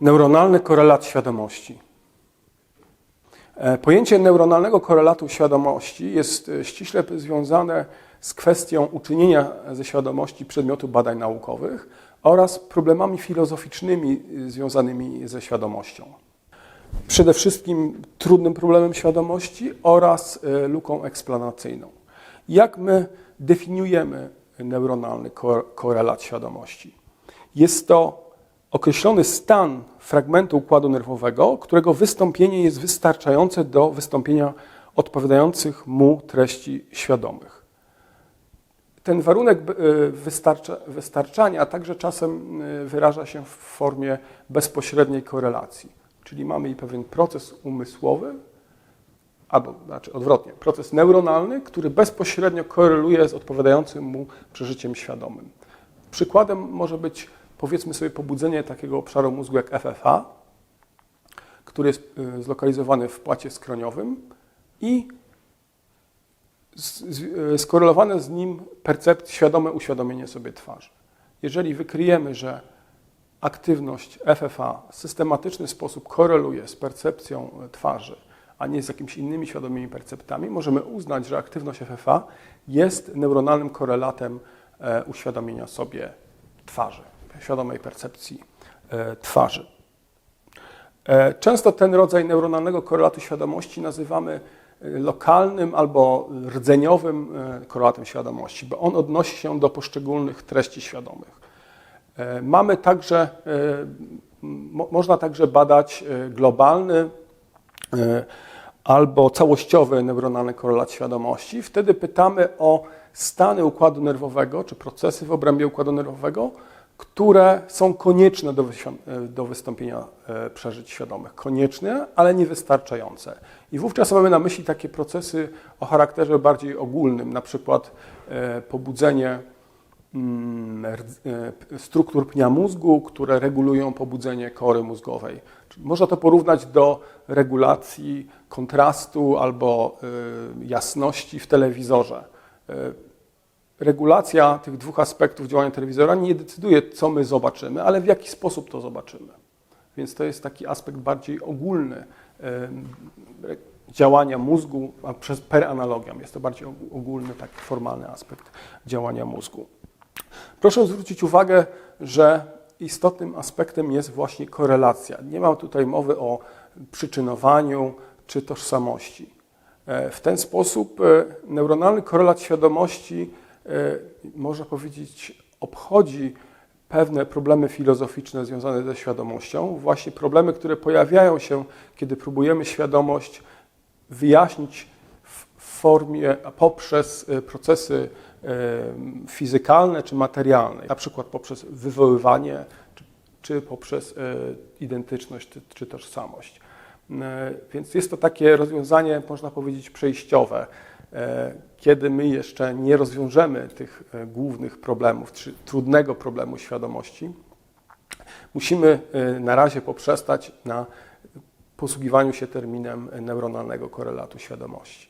Neuronalny korelat świadomości. E, Pojęcie neuronalnego korelatu świadomości jest e, ściśle związane z kwestią uczynienia ze świadomości przedmiotu badań naukowych oraz problemami filozoficznymi e, związanymi ze świadomością. Przede wszystkim trudnym problemem świadomości oraz luką eksplanacyjną. Jak my definiujemy neuronalny ko- korelat świadomości? Jest to określony stan fragmentu układu nerwowego, którego wystąpienie jest wystarczające do wystąpienia odpowiadających mu treści świadomych. Ten warunek y, wystarcza, wystarczania także czasem y, wyraża się w formie bezpośredniej korelacji, czyli mamy i pewien proces umysłowy, albo znaczy odwrotnie, proces neuronalny, który bezpośrednio koreluje z odpowiadającym mu przeżyciem świadomym. Przykładem może być powiedzmy sobie pobudzenie takiego obszaru mózgu jak FFA, który jest y, zlokalizowany w płacie skroniowym i y, skorelowane z nim percept, świadome uświadomienie sobie twarzy. Jeżeli wykryjemy, że aktywność FFA w systematyczny sposób koreluje z percepcją e, twarzy, a nie z jakimiś innymi świadomymi perceptami, możemy uznać, że aktywność FFA jest neuronalnym korelatem e, uświadomienia sobie twarzy, świadomej percepcji e, twarzy. E, Często ten rodzaj neuronalnego korelatu świadomości nazywamy e, lokalnym albo rdzeniowym korelatem świadomości, bo on odnosi się do poszczególnych treści świadomych. Mamy także, mo- można także badać globalny albo całościowy neuronalny korelat świadomości. Wtedy pytamy o stany układu nerwowego czy procesy w obrębie układu nerwowego, które są konieczne do, e, do wystąpienia e, przeżyć świadomych. Konieczne, ale niewystarczające. I wówczas mamy na myśli takie procesy o charakterze bardziej ogólnym, na przykład e, pobudzenie mm, struktur pnia mózgu, które regulują pobudzenie kory mózgowej. Można to porównać do regulacji kontrastu albo jasności w telewizorze. Regulacja tych dwóch aspektów działania telewizora nie decyduje, co my zobaczymy, ale w jaki sposób to zobaczymy. Więc to jest taki aspekt bardziej ogólny działania mózgu, a przez per analogiam. Jest to bardziej og- ogólny, taki formalny aspekt działania mózgu. Proszę zwrócić uwagę, że istotnym aspektem jest właśnie korelacja. Nie ma tutaj mowy o przyczynowaniu czy tożsamości. E, W ten sposób e, neuronalny korelat świadomości, można powiedzieć, obchodzi pewne problemy filozoficzne związane ze świadomością, właśnie problemy, które pojawiają się, kiedy próbujemy świadomość wyjaśnić w formie, poprzez e, procesy e, fizykalne czy materialne, na przykład poprzez wywoływanie, czy, czy poprzez e, identyczność czy, czy tożsamość. E, Więc jest to takie rozwiązanie, można powiedzieć, przejściowe, e, kiedy my jeszcze nie rozwiążemy tych e, głównych problemów, czy trudnego problemu świadomości. Musimy e, na razie poprzestać na posługiwaniu się terminem neuronalnego korelatu świadomości.